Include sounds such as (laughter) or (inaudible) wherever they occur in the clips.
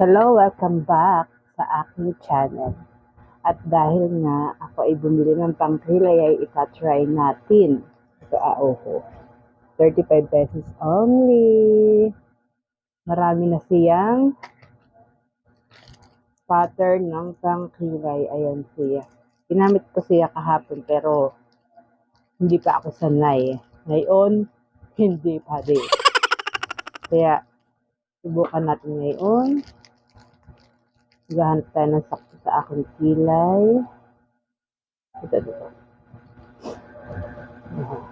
Hello, welcome back sa aking channel. At dahil nga ako ay bumili ng pangkilay ay itatry natin. Ito aoho. 35 pesos only. Marami na siyang pattern ng pangkilay. Ayan siya. Ginamit ko siya kahapon pero hindi pa ako sanay. Ngayon, (laughs) hindi pa din. Kaya, subukan natin ngayon. Gahanap tayo ng sakto sa aking kilay. Ito, dito. Ayan.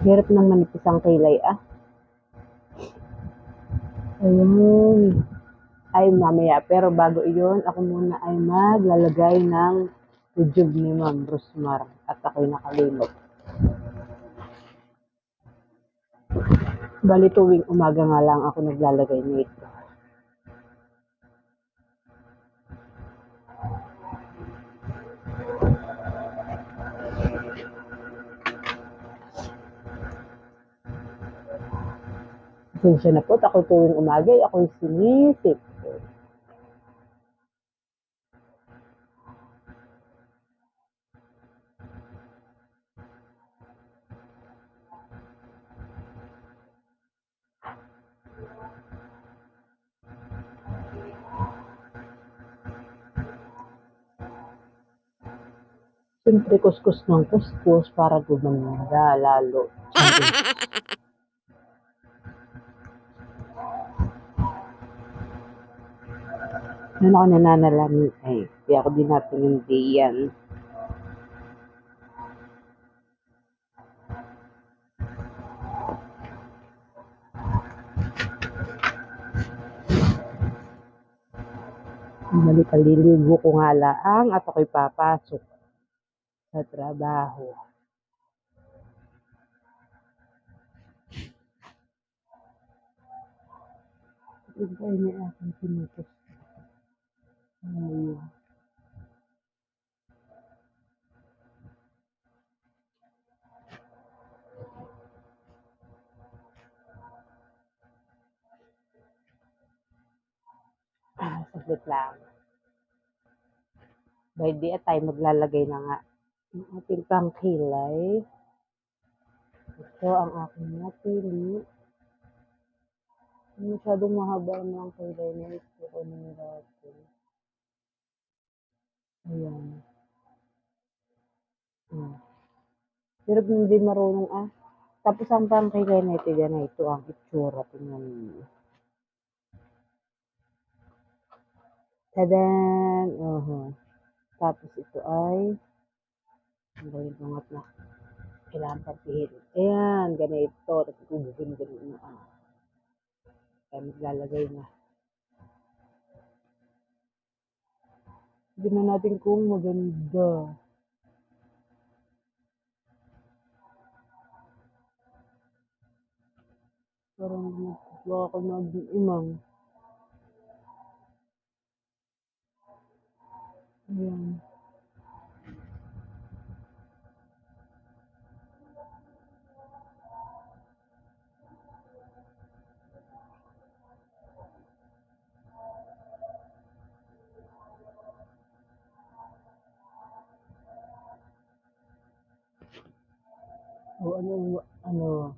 Hirap ng manipis ang kilay, ah. Ayun. Ay, mamaya. Pero bago iyon, ako muna ay maglalagay ng ujog ni Ma'am Rosmar. At ako'y nakalimot. Bali tuwing umaga nga lang ako naglalagay nito. Pasensya na po, ako tuwing umaga ay ako'y sinisip. Siyempre, kuskus ng kuskus para gumanda lalo. Noon ako nananalamin ay, kaya ako din natin hindi yan. Balik kaliligo ko nga laang at ako'y papasok sa trabaho. Iba niya aking pinutos. Ayun. Ah, saglit lang. By at tayo maglalagay na nga ng ating pangkilay. Ito ang aking napili. Masyadong mahaba na ang kilay na ito. Ano natin? Ayan. Hmm. Pero hindi marunong ah. Tapos ang pangkilay na ito, yan na ito ang itsura. Tingnan niyo. Tadan! Oho. Tapos ito ay ang pangat na. Kailangan patihin. Ayan, ganito. Tapos ubuhin ganito. Ah. Kaya maglalagay na. Tignan natin kung maganda. Parang baka ako mag-imang. Ayan. O ano, ano.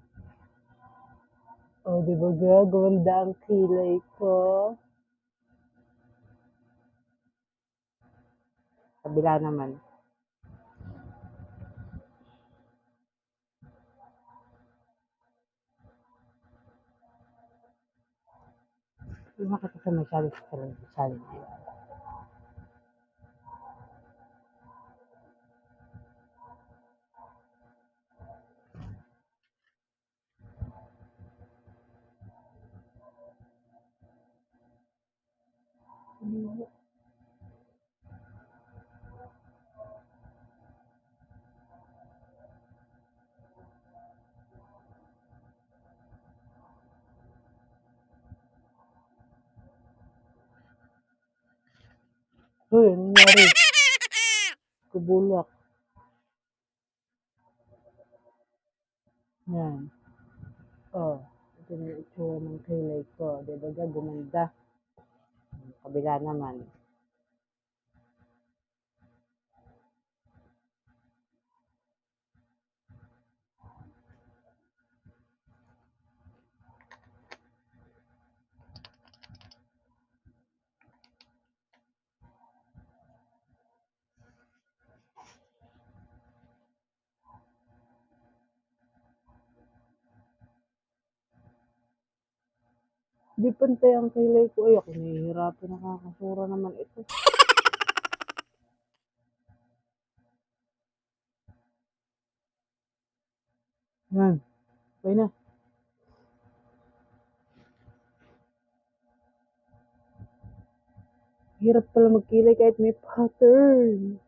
O, di ba ga? Gawanda ang kilay ko. Kabila naman. Hindi makita sa masyado sa telebisyon. Uy, ano nangyari? Kubulak. Yan. Oh, ito na yung itsura ng kilay ko. Di ba ga, gumanda. Kabila naman. Di pantay ang kilay ko. Ay, ako nahihirapan. Nakakasura naman ito. Yan. Okay na. Hirap pala magkilay kahit may pattern.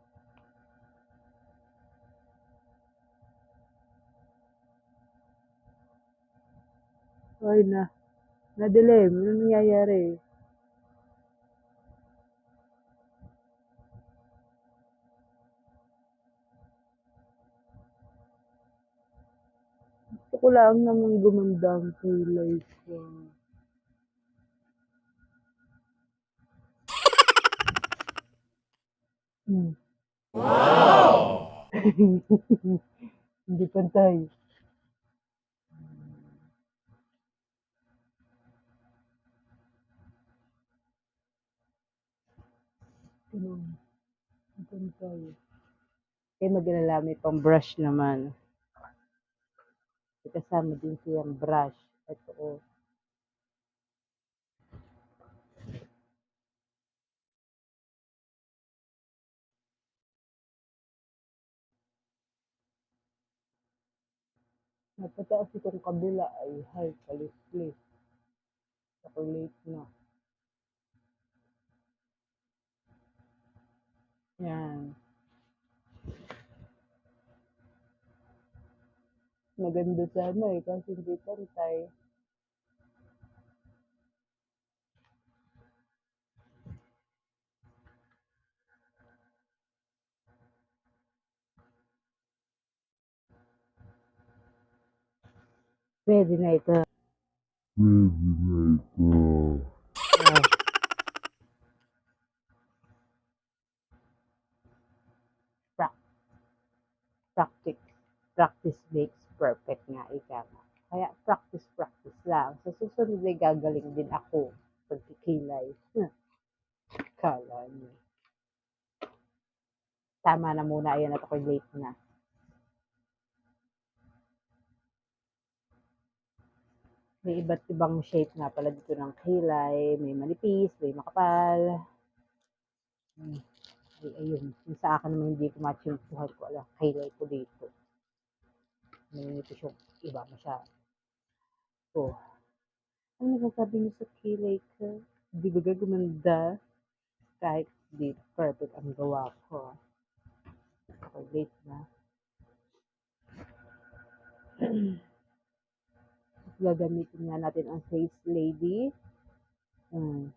Ay na. Nadilim. Ano nangyayari? Gusto ko lang naman gumanda ang kilay ko. Hmm. (laughs) Hindi pantay. Hindi pantay. Eh, mag-alala, may pang brush naman. Kasama din siyang brush. Ito, oh. Napataas itong kabila ay high kalis-lis. Chocolate na. Yan. Maganda sana eh, kasi hindi pantay. Pwede na ito. Pwede na ito. Practice makes perfect nga ika. Kaya practice practice lang. Sa susunod ay gagaling din ako pagkikilay. Hmm. Kala niyo. Tama na muna. Ayan at ako'y late na. May iba't ibang shape nga pala dito ng kilay. May manipis, may makapal. Hmm. Ay, ayun. Sa akin naman hindi ko match yung buhay ko. Alam, kilay ko dito. May manipis yung iba masyado. Oh. Ano nasasabi niyo sa kilay ko? Di ba ga gumanda? Kahit di perfect ang gawa ko. Okay, late na. (clears throat) Gagamitin nga natin ang Face Lady. Hmm.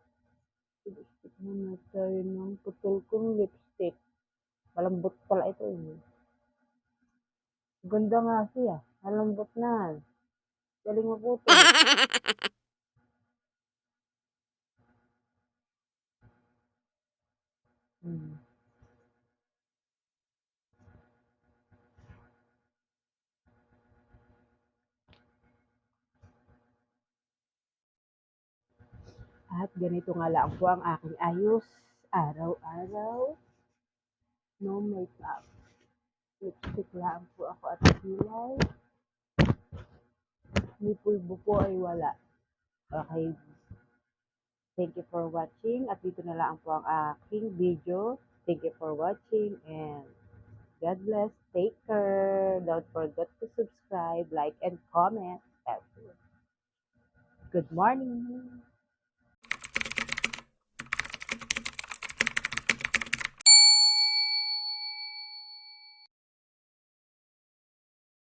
Lipstick na tayo ng putol kong lipstick. Malambot pala ito. Eh. Ganda nga siya. Malambot na. Galing mo putol. (laughs) Hmm. At ganito nga lang po ang aking ayos araw-araw. No makeup. Lang po ako at kilay. May pulbo po ay wala. Okay. Thank you for watching. At dito na lang po ang aking video. Thank you for watching and God bless. Take care. Don't forget to subscribe, like, and comment. Good morning.